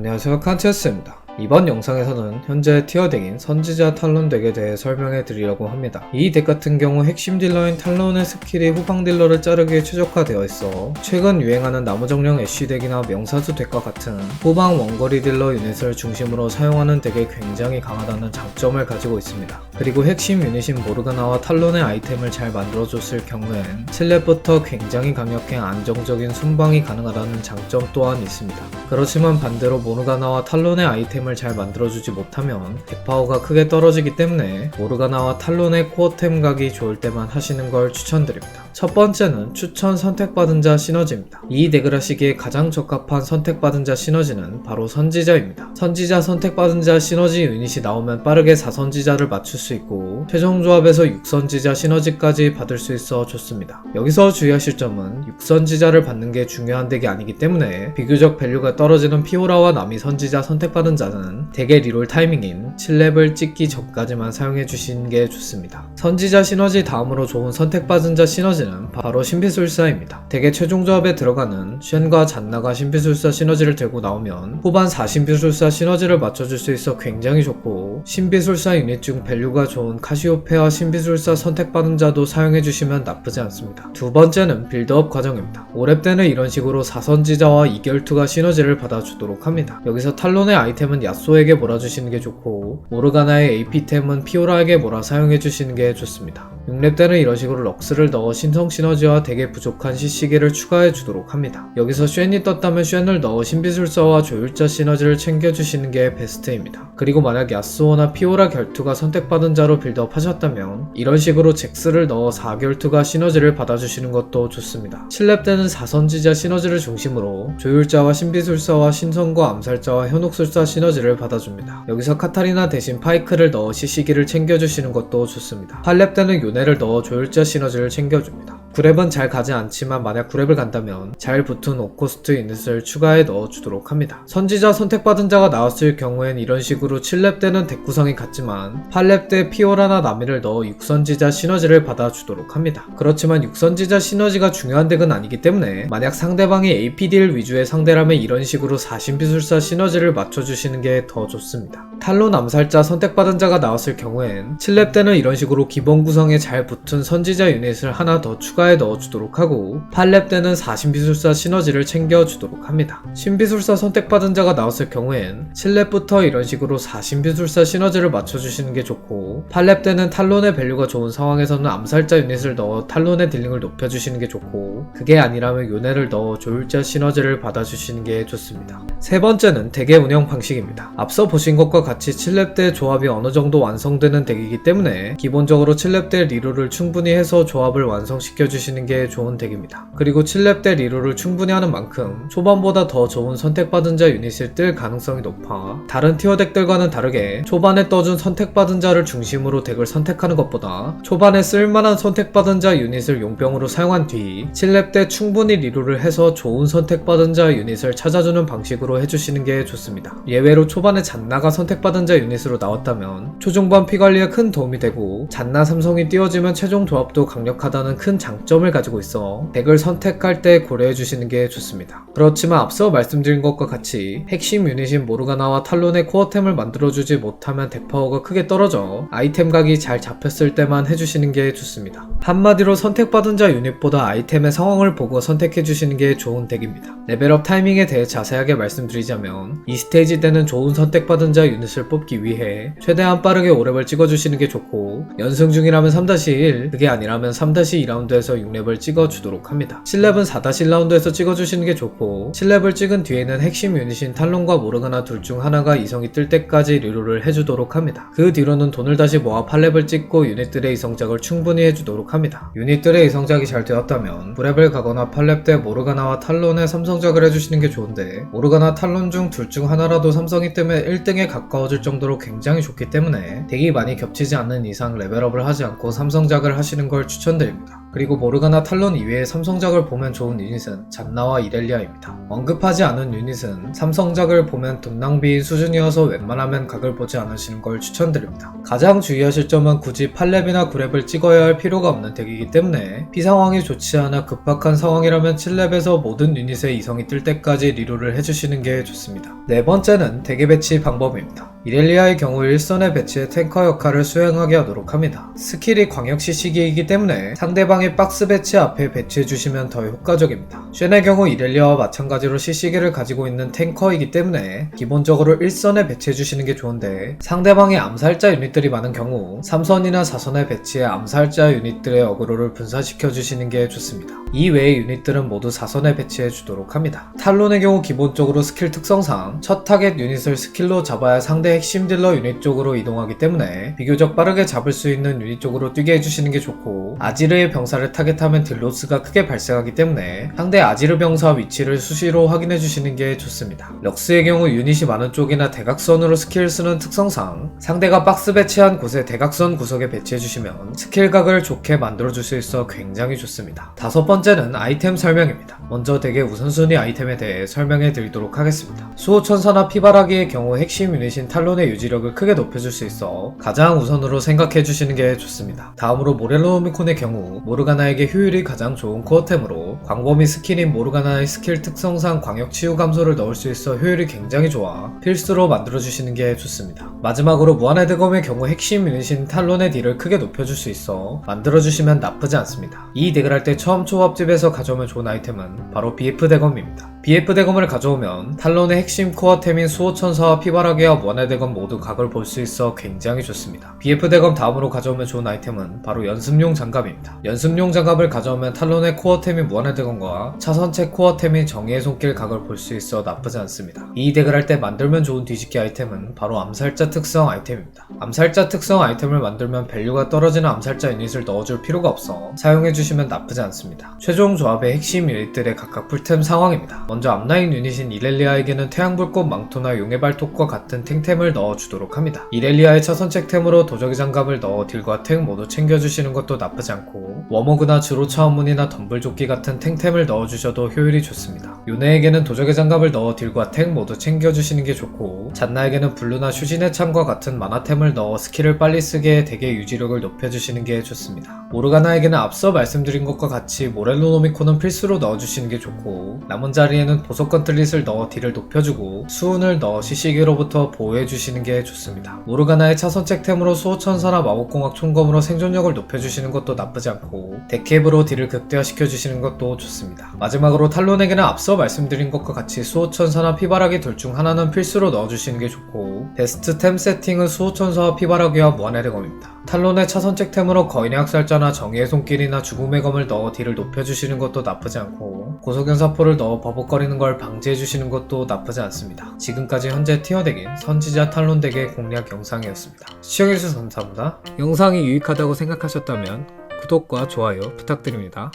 안녕하세요 칸티어스입니다. 이번 영상에서는 현재 티어 덱인 선지자 탈론 덱에 대해 설명해 드리려고 합니다. 이 덱 같은 경우 핵심 딜러인 탈론의 스킬이 후방 딜러를 자르기에 최적화되어 있어 최근 유행하는 나무정령 애쉬 덱이나 명사수 덱과 같은 후방 원거리 딜러 유닛을 중심으로 사용하는 덱에 굉장히 강하다는 장점을 가지고 있습니다. 그리고 핵심 유닛인 모르가나와 탈론의 아이템을 잘 만들어줬을 경우엔 7렙부터 굉장히 강력해 안정적인 순방이 가능하다는 장점 또한 있습니다. 그렇지만 반대로 모르가나와 탈론의 아이템을 잘 만들어주지 못하면 덱파워가 크게 떨어지기 때문에 모르가나와 탈론의 코어템 각이 좋을 때만 하시는 걸 추천드립니다. 첫 번째는 추천 선택받은 자 시너지입니다. 이 덱을 하시기에 가장 적합한 선택받은 자 시너지는 바로 선지자입니다. 선지자 선택받은 자 시너지 유닛이 나오면 빠르게 4선지자를 맞출 수 있고 최종 조합에서 6선지자 시너지까지 받을 수 있어 좋습니다. 여기서 주의하실 점은 6선지자를 받는 게 중요한 덱이 아니기 때문에 비교적 밸류가 떨어지는 피오라와 나미 선지자 선택받은 자는 덱의 리롤 타이밍인 7렙을 찍기 전까지만 사용해 주시는 게 좋습니다. 선지자 시너지 다음으로 좋은 선택받은 자 시너지 는 바로 신비술사입니다. 덱의 최종 조합에 들어가는 쉔과 잔나가 신비술사 시너지를 들고 나오면 후반 4신비술사 시너지를 맞춰줄 수 있어 굉장히 좋고 신비술사 유닛 중 밸류가 좋은 카시오페아 신비술사 선택받은 자도 사용해주시면 나쁘지 않습니다. 두 번째는 빌드업 과정입니다. 5렙 때는 이런 식으로 4선지자와 이결투가 시너지를 받아주도록 합니다. 여기서 탈론의 아이템은 야쏘에게 몰아주시는 게 좋고 모르가나의 AP템은 피오라에게 몰아 사용해주시는 게 좋습니다. 6렙 때는 이런 식으로 럭스를 넣어 신성 시너지와 덱에 부족한 시시계를 추가해 주도록 합니다. 여기서 쉔이 떴다면 쉔을 넣어 신비술사와 조율자 시너지를 챙겨주시는 게 베스트입니다. 그리고 만약 야스오나 피오라 결투가 선택받은 자로 빌드업 하셨다면 이런 식으로 잭스를 넣어 4결투가 시너지를 받아주시는 것도 좋습니다. 7렙 때는 4선지자 시너지를 중심으로 조율자와 신비술사와 신성과 암살자와 현혹술사 시너지를 받아줍니다. 여기서 카타리나 대신 파이크를 넣어 시시기를 챙겨주시는 것도 좋습니다. 8렙 때는 요네를 넣어 조율자 시너지를 챙겨줍니다. 9렙은 잘 가지 않지만 만약 9렙을 간다면 잘 붙은 오코스트 유닛을 추가해 넣어주도록 합니다. 선지자 선택받은 자가 나왔을 경우엔 이런 식으로 7렙 때는 덱 구성이 같지만 8렙 때 피오라나 나미를 넣어 6선지자 시너지를 받아주도록 합니다. 그렇지만 6선지자 시너지가 중요한 덱은 아니기 때문에 만약 상대방이 APD를 위주의 상대라면 이런 식으로 4신비술사 시너지를 맞춰주시는 게 더 좋습니다. 탈론 암살자 선택받은 자가 나왔을 경우엔 7렙 때는 이런 식으로 기본 구성에 잘 붙은 선지자 유닛을 하나 더 추가해 넣어주도록 하고 8렙 때는 4신비술사 시너지를 챙겨주도록 합니다. 신비술사 선택받은 자가 나왔을 경우엔 7렙부터 이런 식으로 4신비술사 시너지를 맞춰주시는 게 좋고 8렙 때는 탈론의 밸류가 좋은 상황에서는 암살자 유닛을 넣어 탈론의 딜링을 높여주시는 게 좋고 그게 아니라면 요네를 넣어 조율자 시너지를 받아주시는 게 좋습니다. 세 번째는 덱의 운영 방식입니다. 앞서 보신 것과 같이 7렙 때 조합이 어느 정도 완성되는 덱이기 때문에 기본적으로 7렙 때 리로를 충분히 해서 조합을 완성시켜 주시는 게 좋은 덱입니다. 그리고 7렙 때 리로를 충분히 하는 만큼 초반보다 더 좋은 선택받은 자 유닛을 뜰 가능성이 높아 다른 티어 덱들과는 다르게 초반에 떠준 선택받은 자를 중심으로 덱을 선택하는 것보다 초반에 쓸만한 선택받은 자 유닛을 용병으로 사용한 뒤 7렙 때 충분히 리로를 해서 좋은 선택받은 자 유닛을 찾아주는 방식으로 해주시는 게 좋습니다. 예외로 초반에 잔나가 선 택받은 자 유닛으로 나왔다면 초중반 피 관리에 큰 도움이 되고 잔나 삼성이 띄워지면 최종 조합도 강력하다는 큰 장점을 가지고 있어 덱을 선택할 때 고려해 주시는 게 좋습니다. 그렇지만 앞서 말씀드린 것과 같이 핵심 유닛인 모르가나와 탈론의 코어템을 만들어주지 못하면 덱 파워가 크게 떨어져 아이템 각이 잘 잡혔을 때만 해주시는 게 좋습니다. 한마디로 선택받은 자 유닛보다 아이템의 상황을 보고 선택해 주시는 게 좋은 덱입니다. 레벨업 타이밍에 대해 자세하게 말씀드리자면 이 스테이지 때는 좋은 선택받은 자 유닛 을 뽑기 위해 최대한 빠르게 오랩을 찍어주시는 게 좋고 연승 중이라면 3-1 그게 아니라면 3-2라운드에서 6렙을 찍어주도록 합니다. 7렙은 4-1라운드에서 찍어주시는 게 좋고 7렙을 찍은 뒤에는 핵심 유닛인 탈론과 모르가나 둘 중 하나가 이성이 뜰 때까지 리롤을 해주도록 합니다. 그 뒤로는 돈을 다시 모아 8렙을 찍고 유닛들의 이성작을 충분히 해주도록 합니다. 유닛들의 이성작이 잘 되었다면 9렙을 가거나 8렙 때 모르가나와 탈론의 삼성작을 해주시는 게 좋은데 모르가나 탈론 중 둘 중 하나라도 삼성이 뜨면 1등에 가까운 가까워질 정도로 굉장히 좋기 때문에 덱이 많이 겹치지 않는 이상 레벨업을 하지 않고 삼성작을 하시는 걸 추천드립니다. 그리고 모르가나 탈론 이외에 삼성작을 보면 좋은 유닛은 잔나와 이렐리아입니다. 언급하지 않은 유닛은 삼성작을 보면 돈 낭비인 수준이어서 웬만하면 각을 보지 않으시는 걸 추천드립니다. 가장 주의하실 점은 굳이 8렙이나 9렙을 찍어야 할 필요가 없는 덱이기 때문에 피 상황이 좋지 않아 급박한 상황이라면 7렙에서 모든 유닛의 이성이 뜰 때까지 리롤을 해주시는 게 좋습니다. 네 번째는 덱의 배치 방법입니다. 안녕. 이렐리아의 경우 일선의 배치에 탱커 역할을 수행하게 하도록 합니다. 스킬이 광역 시 시기이기 때문에 상대방의 박스 배치 앞에 배치해주시면 더 효과적입니다. 쉔의 경우 이렐리아와 마찬가지로 시시기를 가지고 있는 탱커이기 때문에 기본적으로 일선에 배치해주시는 게 좋은데 상대방의 암살자 유닛들이 많은 경우 3선이나 4선에 배치해 암살자 유닛들의 어그로를 분산시켜주시는 게 좋습니다. 이 외의 유닛들은 모두 4선에 배치해 주도록 합니다. 탈론의 경우 기본적으로 스킬 특성상 첫 타겟 유닛을 스킬로 잡아야 상대 핵심 딜러 유닛 쪽으로 이동하기 때문에 비교적 빠르게 잡을 수 있는 유닛 쪽으로 뛰게 해주시는 게 좋고 아지르의 병사를 타겟하면 딜로스가 크게 발생하기 때문에 상대 아지르 병사 위치를 수시로 확인해 주시는 게 좋습니다. 럭스의 경우 유닛이 많은 쪽이나 대각선으로 스킬 쓰는 특성상 상대가 박스 배치한 곳에 대각선 구석에 배치해 주시면 스킬각을 좋게 만들어 줄 수 있어 굉장히 좋습니다. 다섯 번째는 아이템 설명입니다. 먼저 덱의 우선순위 아이템에 대해 설명해 드리도록 하겠습니다. 수호천사나 피바라기의 경우 핵심 유닛인 탈 론의 유지력을 크게 높여줄 수 있어 가장 우선으로 생각해 주시는 게 좋습니다. 다음으로 모렐로미콘의 경우 모르가나에게 효율이 가장 좋은 코어템으로 광범위 스킬인 모르가나의 스킬 특성상 광역 치유 감소를 넣을 수 있어 효율이 굉장히 좋아 필수로 만들어 주시는 게 좋습니다. 마지막으로 무한의 대검의 경우 핵심 유닛인 탈론의 딜을 크게 높여줄 수 있어 만들어 주시면 나쁘지 않습니다. 이 덱을 할 때 처음 초밥집에서 가져오면 좋은 아이템은 바로 BF 대검입니다. BF 대검을 가져오면 탈론의 핵심 코어템인 수호천사와 피바라기와 무한의 대검 모두 각을 볼 수 있어 굉장히 좋습니다. BF 대검 다음으로 가져오면 좋은 아이템은 바로 연습용 장갑입니다. 연습용 장갑을 가져오면 탈론의 코어템인 무한의 대검과 차선책 코어템인 정의의 손길 각을 볼 수 있어 나쁘지 않습니다. 이 덱을 할 때 만들면 좋은 뒤집기 아이템은 바로 암살자 특성 아이템입니다. 암살자 특성 아이템을 만들면 밸류가 떨어지는 암살자 유닛을 넣어줄 필요가 없어 사용해주시면 나쁘지 않습니다. 최종 조합의 핵심 유닛들의 각각 풀템 상황입니다. 먼저 앞라인 유닛인 이렐리아에게는 태양불꽃 망토나 용의 발톱과 같은 탱 템을 넣어 주도록 합니다. 이렐리아의 차선책 템으로 도적의 장갑을 넣어 딜과 탱 모두 챙겨주시는 것도 나쁘지 않고 워머그나 주로 차원문이나 덤블조끼 같은 탱템을 넣어주셔도 효율이 좋습니다. 요네에게는 도적의 장갑을 넣어 딜과 탱 모두 챙겨주시는 게 좋고 잔나에게는 블루나 슈진의 창과 같은 만화템을 넣어 스킬을 빨리 쓰게 덱의 유지력을 높여주시는 게 좋습니다. 모르가나에게는 앞서 말씀드린 것과 같이 모렐로 노미코는 필수로 넣어주시는 게 좋고 남은 자리에는 보석 건틀릿을 넣어 딜을 높여주고 수운을 넣어 시시기로부터 보호해 주시는 게 좋습니다. 모르가나의 차선책템으로 수호천사나 마법공학 총검으로 생존력을 높여주시는 것도 나쁘지 않고 데캡으로 딜을 극대화시켜 주시는 것도 좋습니다. 마지막으로 탈론에게는 앞서 말씀드린 것과 같이 수호천사나 피바라기 둘 중 하나는 필수로 넣어주시는 게 좋고 베스트 템 세팅은 수호천사와 피바라기와 무한의 대검입니다. 탈론의 차선책템으로 거인의 학살자나 정의의 손길이나 죽음의 검을 넣어 딜을 높여주시는 것도 나쁘지 않고 고소견사포를 넣어 버벅거리는 걸 방지해주시는 것도 나쁘지 않습니다. 지금까지 현재 티어덱인 선지자 탈론 덱의 공략 영상이었습니다. 시청해주셔서 감사합니다. 영상이 유익하다고 생각하셨다면 구독과 좋아요 부탁드립니다.